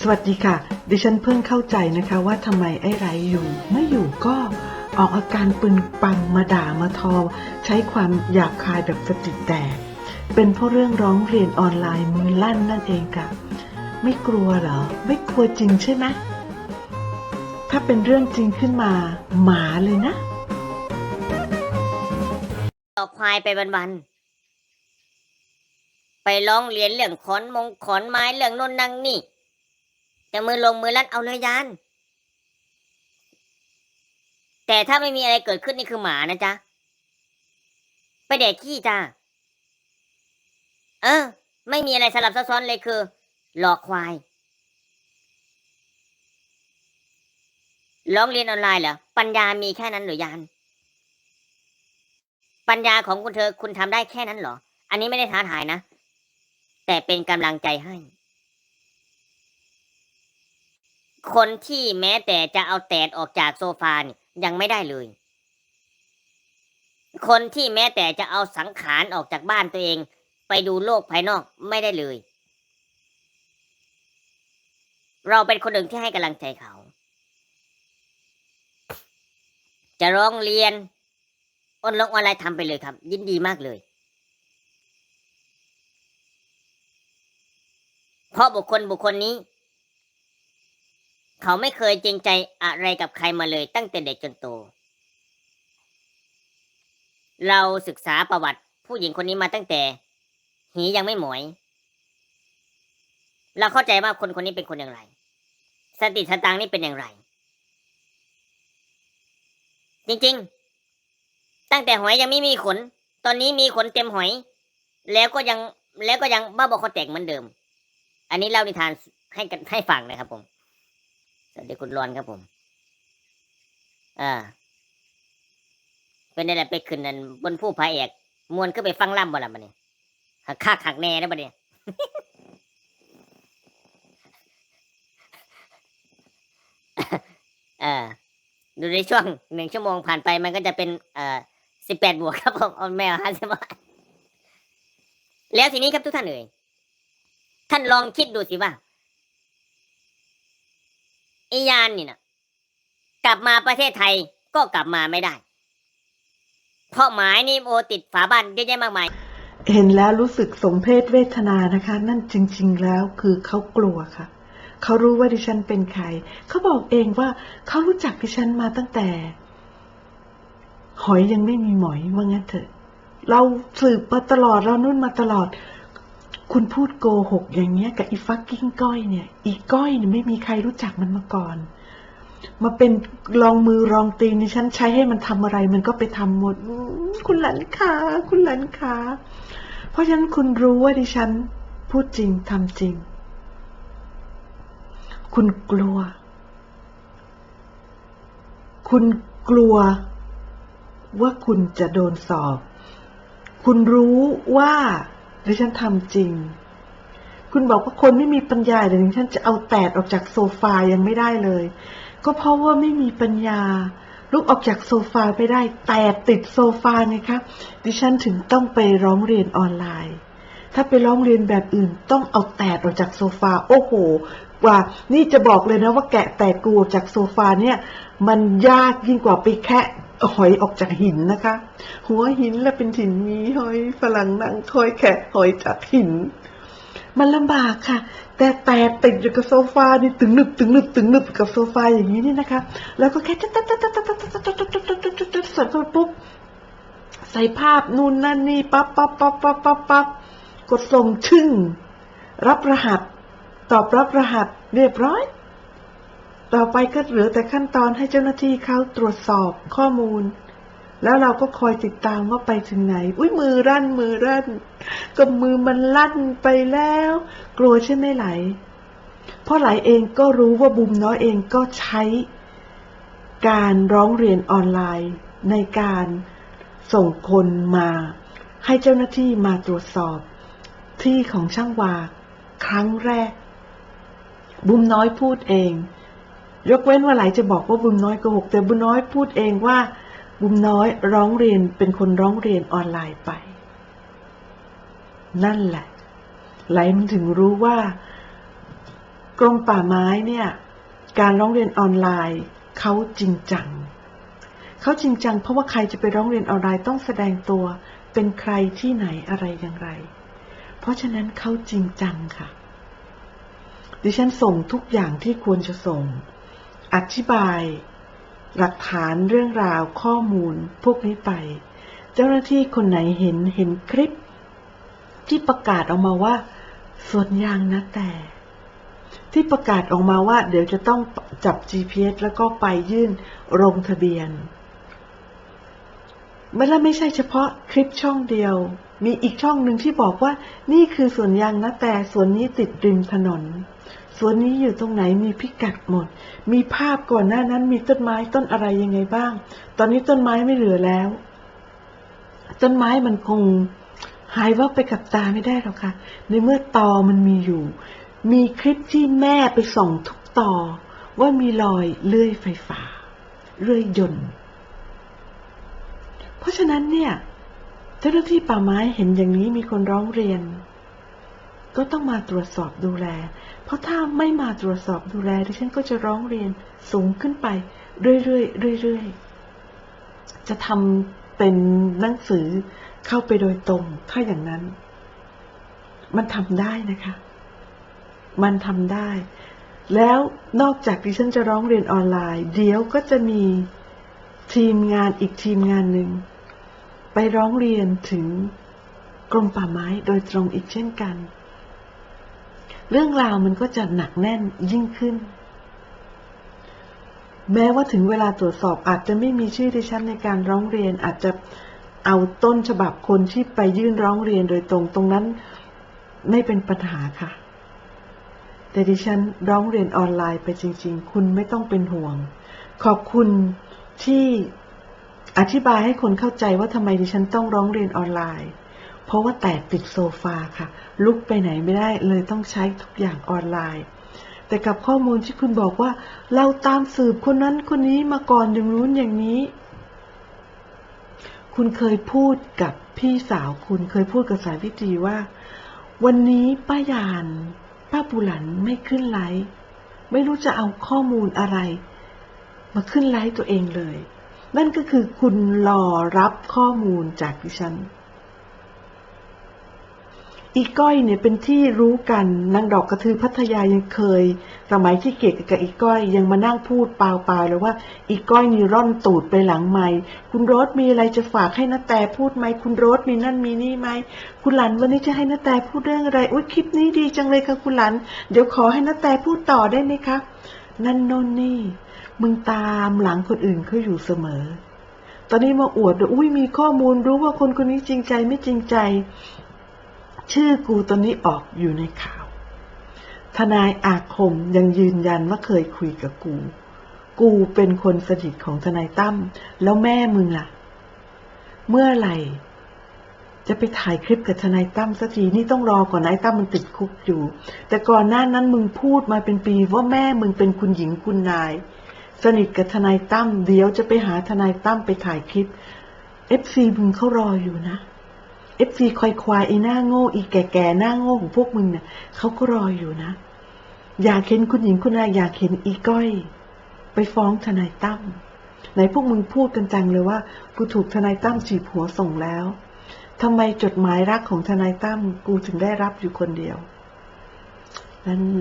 สวัสดีค่ะ ดิฉันเพิ่งเข้าใจนะคะว่าทำไมไอ้ไรอยู่ ไม่อยู่ก็ออกอาการปึงปังมาด่ามาทอ ใช้ความหยาบคายแบบสติแตก เป็นเพราะเรื่องร้องเรียนออนไลน์มือลั่นนั่นเองค่ะ ไม่กลัวเหรอ ไม่กลัวจริงใช่ไหมถ้าเป็นเรื่องจริงขึ้นมา หมาเลยนะออกควายไปวันๆไปร้องเรียนเรื่องขอนมงขอนไม้เรื่องโนนนังนี่ จะมือลงมือลั่นเอาเลยยาน แต่ถ้าไม่มีอะไรเกิดขึ้นนี่คือหมานะจ๊ะ ไปแดกขี้จ้า เออ ไม่มีอะไรสลับซับซ้อนเลยคือ หลอกควาย ร้องเรียนออนไลน์เหรอ ปัญญามีแค่นั้นหรือยาน ปัญญาของคุณเธอคุณทำได้แค่นั้นเหรอ อันนี้ไม่ได้ท้าทายนะ แต่เป็นกำลังใจให้ คนที่แม้แต่จะเอาแตดออกจากโซฟานี่ยังไม่ได้เลย คนที่แม้แต่จะเอาสังขารออกจากบ้านตัวเอง ไปดูโลกภายนอกไม่ได้เลย เราเป็นคนหนึ่งที่ให้กำลังใจเขา จะร้องเรียนออนลงออนไลน์ทำไปเลยครับ ยินดีมากเลยเพราะบุคคลบุคคลนี้ เขาไม่เคยจริงใจอะไรกับใครมาเลยตั้งแต่เด็กจนโต เราศึกษาประวัติผู้หญิงคนนี้มาตั้งแต่ หียังไม่หมวย เราเข้าใจว่าคนคนนี้เป็นคนอย่างไร สติสตางนี่เป็นอย่างไร จริงๆ ตั้งแต่หอยยังไม่มีขน ตอนนี้มีขนเต็มหอย แล้วก็ยังแล้วก็ยังบ้าบอคอแตกเหมือนเดิม อันนี้เล่านิทานให้กันให้ฟังนะครับผม สวัสดีคุณรอนครับผม อ่า เป็นอะไรไปขึ้นนั่นบนผู้พระเอกมวนก็ไปฟังล่ำบ่ละบัดนี้หักคักหักแน่นะบัดนี้เออดูในช่วงหนึ่งชั่วโมงผ่านไปมันก็จะเป็น เอ่อสิบแปดบวกครับผมเอาแมวห้าสิบแล้วทีนี้ครับทุกท่านเอ่ยท่านลองคิดดูสิว่า อยานนี่นะกลับมาประเทศไทยก็กลับมาไม่ได้ เพราะหมายนี่โอติดฝาบ้านเยอะแยะมากมาย เห็นแล้วรู้สึกสมเพศเวทนานะคะ นั่นจริง ๆ แล้วคือเขากลัวค่ะ เขารู้ว่าดิฉันเป็นใคร เขาบอกเองว่าเขารู้จักดิฉันมาตั้งแต่ หอยยังไม่มีหมอยว่างั้นเถอะ เราสืบมาตลอดเรานุ่นมาตลอด คุณพูดโกหกอย่างเงี้ยกับอีฟักกิ้งก้อยเนี่ย อีก้อยเนี่ยไม่มีใครรู้จักมันมาก่อน มาเป็นลองมือรองตีนฉันใช้ให้มันทำอะไร มันก็ไปทำหมด คุณหลันขาคุณหลันขาเพราะฉะนั้นคุณรู้ว่าดิฉันพูดจริงทำจริง คุณกลัว คุณกลัวว่าคุณจะโดนสอบ คุณรู้ว่า ดิฉันทำจริง คุณบอกว่าคนไม่มีปัญญาเดี๋ยวดิฉันจะเอาแตดออกจากโซฟายังไม่ได้เลย ก็เพราะว่าไม่มีปัญญาลุกออกจากโซฟาไม่ได้ แตดติดโซฟาไงคะดิฉันถึงต้องไปร้องเรียนออนไลน์ ถ้าไปร้องเรียนแบบอื่นต้องเอาแตดออกจากโซฟา โอ้โหว่า นี่จะบอกเลยนะว่าแกะแตดกูออกจากโซฟาเนี่ย มันยากยิ่งกว่าไปแคะ หอยออกจากหินนะคะ หัวหินแล้วเป็นหินมีหอยฝรั่งนั่งคอยแคะหอยจากหิน มันลำบากค่ะ แต่แต่ติดอยู่กับโซฟานี่ตึงหนึบตึงหนึบตึงหนึบกับโซฟาอย่างนี้นี่นะคะ แล้วก็แค่ตัดตัดตัดตัดตัดตัดตัดตัดตัดตัดตัดตัดตัดใส่เข้าไปปุ๊บใส่ภาพนู่นนั่นนี่ปั๊บปั๊บปั๊บปั๊บปั๊บปั๊บกดส่งชึ่งรับรหัส ตอบรับรหัสเรียบร้อย ต่อไปก็เหลือแต่ขั้นตอนให้เจ้าหน้าที่เขาตรวจสอบข้อมูล แล้วเราก็คอยติดตามว่าไปถึงไหน อุ้ยมือรั่นมือรั่นก็มือมันลั่นไปแล้ว กลัวใช่ไหมไหล เพราะไหลเองก็รู้ว่าบุมน้อยเองก็ใช้ การร้องเรียนออนไลน์ ในการส่งคนมา ให้เจ้าหน้าที่มาตรวจสอบ ที่ของช่างวาครั้งแรก บุมน้อยพูดเอง ยกเว้นว่าไหลจะบอกว่าบุมน้อยโกหกแต่บุมน้อยพูดเองว่า บุมน้อยร้องเรียนเป็นคนร้องเรียนออนไลน์ไป นั่นแหละ ไหลมันถึงรู้ว่ากรมป่าไม้เนี่ย การร้องเรียนออนไลน์เขาจริงจังเขาจริงจัง เพราะว่าใครจะไปร้องเรียนออนไลน์ต้องแสดงตัวเป็นใครที่ไหนอะไรอย่างไร เพราะฉะนั้นเขาจริงจังค่ะ ดิฉันส่งทุกอย่างที่ควรจะส่ง อธิบาย หลักฐานเรื่องราวข้อมูลพวกนี้ไป เจ้าหน้าที่คนไหนเห็นเห็นคลิป ที่ประกาศออกมาว่าสวนยางนะแต่ ที่ประกาศออกมาว่า เดี๋ยวจะต้องจับ GPS แล้วก็ไปยื่นลงทะเบียนไม่ละไม่ใช่เฉพาะคลิปช่องเดียว มีอีกช่องหนึ่งที่บอกว่า นี่คือสวนยางนะแต่สวนนี้ติดริมถนน สวนนี้อยู่ตรงไหนมีพิกัดหมด มีภาพก่อนหน้านั้นมีต้นไม้ต้นอะไรยังไงบ้าง ตอนนี้ต้นไม้ไม่เหลือแล้ว ต้นไม้มันคงหายว่าบไปกับตาไม่ได้หรอกค่ะ ในเมื่อตอมันมีอยู่ มีคลิปที่แม่ไปส่องทุกตอว่ามีรอยเลื่อยไฟฟ้า เลื่อยยนต์ เพราะฉะนั้นเนี่ยเจ้าหน้าที่ป่าไม้เห็นอย่างนี้มีคนร้องเรียน ก็ต้องมาตรวจสอบดูแล เพราะถ้าไม่มาตรวจสอบดูแลดิฉันก็จะร้องเรียนสูงขึ้นไป เรื่อยๆเรื่อยๆจะทำเป็นหนังสือเข้าไปโดยตรง ถ้าอย่างนั้น มันทำได้นะคะ มันทำได้ แล้วนอกจากดิฉันจะร้องเรียนออนไลน์ เดี๋ยวก็จะมีทีมงานอีกทีมงานหนึ่งไปร้องเรียนถึงกรมป่าไม้โดยตรงอีกเช่นกัน เรื่องราวมันก็จะหนักแน่นยิ่งขึ้น แม้ว่าถึงเวลาตรวจสอบอาจจะไม่มีชื่อดิฉันในการร้องเรียน อาจจะเอาต้นฉบับคนที่ไปยื่นร้องเรียนโดยตรงตรงนั้นไม่เป็นปัญหาค่ะ แต่ดิฉันร้องเรียนออนไลน์ไปจริง ๆ คุณไม่ต้องเป็นห่วง ขอบคุณที่อธิบายให้คนเข้าใจว่าทำไมดิฉันต้องร้องเรียนออนไลน์ ราะว่าแต่ติดโซฟาค่ะ ลุกไปไหนไม่ได้เลยต้องใช้ทุกอย่างออนไลน์ แต่กับข้อมูลที่คุณบอกว่า เราตามสืบคนนั้นคนนี้มาก่อนอย่างนู้นอย่างนี้ คุณเคยพูดกับพี่สาวคุณเคยพูดกับสายวิตรีว่า วันนี้ป้ายานป้าปุหลันไม่ขึ้นไลฟ์ไม่รู้จะเอาข้อมูลอะไร มาขึ้นไลฟ์ตัวเองเลย นั่นก็คือคุณรอรับข้อมูลจากดิฉัน อีก้อยเนี่ยเป็นที่รู้กันนางดอกกระทือพัทยายังเคย สมัยที่เกดกับอีก้อยยังมานั่งพูดเปล่าๆเลยว่า อีก้อยนี่ร่อนตูดไปหลังไม่คุณโรสมีอะไรจะฝากให้นาแต่พูดไหมคุณโรสมีนั่นมีนี่ไหมคุณหลันวันนี้จะให้นาแต่พูดเรื่องอะไรอุ้ยคลิปนี้ดีจังเลยค่ะคุณหลัน เดี๋ยวขอให้นาแต่พูดต่อได้ไหมคะนั่นโน่นนี่ มึงตามหลังคนอื่นเขาอยู่เสมอ ตอนนี้มาอวดว่าอุ้ยมีข้อมูลรู้ว่าคนคนนี้จริงใจไม่จริงใจ ชื่อกูตอนนี้ออกอยู่ในข่าว ทนายอาคมยังยืนยันว่าเคยคุยกับกู กูเป็นคนสนิทของทนายตั้มแล้วแม่มึงล่ะ เมื่อไหร่ จะไปถ่ายคลิปกับทนายตั้มสักทีนี่ต้องรอก่อนนายตั้มมันติดคุกอยู่ แต่ก่อนหน้านั้นมึงพูดมาเป็นปีว่าแม่มึงเป็นคุณหญิงคุณนาย สนิทกับทนายตั้มเดี๋ยวจะไปหาทนายตั้มไปถ่ายคลิปเอฟซีมึงเขารออยู่นะ เอฟซีคอยควายไอ้หน้าโง่อีแก่ๆหน้าโง่ของพวกมึงเนี่ยเขาก็รออยู่นะ อยากเห็นคุณหญิงคุณนายอยากเห็นอีก้อย ไปฟ้องทนายตั้มไหนพวกมึงพูดกันจังเลยว่ากูถูกทนายตั้มจีบหัวส่งแล้วทำไมจดหมายรักของทนายตั้มกูถึงได้รับอยู่คนเดียว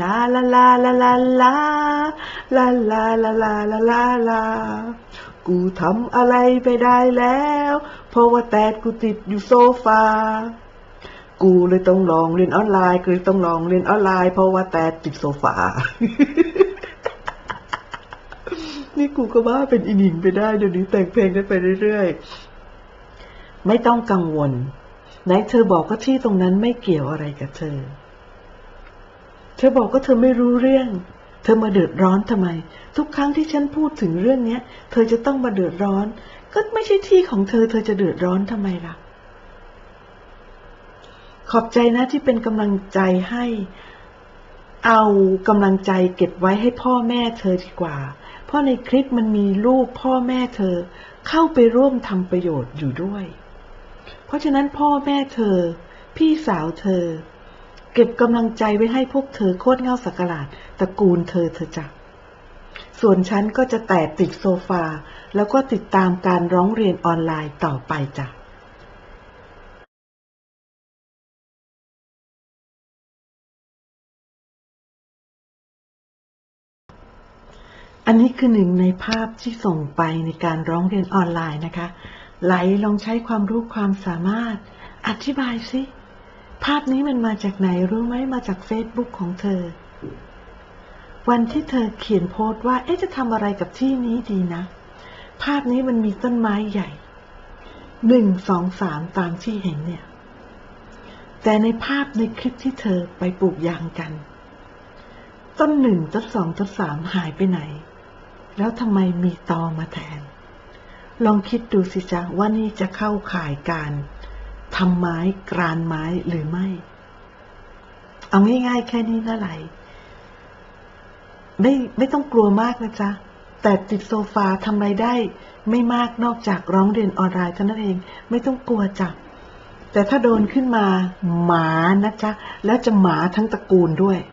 ลาลาลาลาลาลาลาลาลาลาลาลาลากูทำอะไรไปได้แล้ว เพราะว่าแต่กูติดอยู่โซฟา กูเลยต้องลองเรียนออนไลน์กูเลยต้องลองเรียนออนไลน์ เพราะว่าแต่ติดโซฟา นี่กูก็ว่าเป็นอินิงไปได้เดี๋ยวนี้แต่งเพลงได้ไปเรื่อยๆ ไม่ต้องกังวลไหนเธอบอกว่าที่ตรงนั้นไม่เกี่ยวอะไรกับเธอ เธอบอกว่าเธอไม่รู้เรื่อง เธอมาเดือดร้อนทำไม ทุกครั้งที่ฉันพูดถึงเรื่องนี้เธอจะต้องมาเดือดร้อน ก็ไม่ใช่ที่ของเธอ เธอจะเดือดร้อนทำไมล่ะ ขอบใจนะที่เป็นกำลังใจให้ เอากำลังใจเก็บไว้ให้พ่อแม่เธอดีกว่า เพราะในคลิปมันมีรูปพ่อแม่เธอเข้าไปร่วมทำประโยชน์อยู่ด้วย เพราะฉะนั้นพ่อแม่เธอ พี่สาวเธอ เก็บกำลังใจไว้ให้พวกเธอโคตรเงาสักกลาดตระกูลเธอเธอจ้ะ ส่วนฉันก็จะแต่ติดโซฟา แล้วก็ติดตามการร้องเรียนออนไลน์ต่อไปจ้ะอันนี้คือหนึ่งในภาพที่ส่งไปในการร้องเรียนออนไลน์นะคะ ไหลลองใช้ความรู้ความสามารถ อธิบายสิ ภาพนี้มันมาจากไหนรู้ไหมมาจากเฟซบุ๊กของเธอ วันที่เธอเขียนโพสต์ว่า เอ๊ะ จะทำอะไรกับที่นี้ดีนะ ภาพนี้มันมีต้นไม้ใหญ่ หนึ่ง สองสามตามที่เห็นเนี่ย แต่ในภาพในคลิปที่เธอไปปลูกยางกัน ต้นหนึ่งต้นสองต้นสามหายไปไหน แล้วทำไมมีตอมาแทน ลองคิดดูสิจ๊ะว่านี่จะเข้าข่ายการทำไม้กรานไม้หรือไม่ เอาง่ายๆแค่นี้นะไหล ไม่ไม่ต้องกลัวมากนะจ๊ะ แต่ติดโซฟาทำอะไรได้ ไม่มากนอกจากร้องเรียนออนไลน์เท่านั้นเอง ไม่ต้องกลัวจ้ะแต่ถ้าโดนขึ้นมาหมานะจ๊ะ แล้วจะหมาทั้งตระกูลด้วย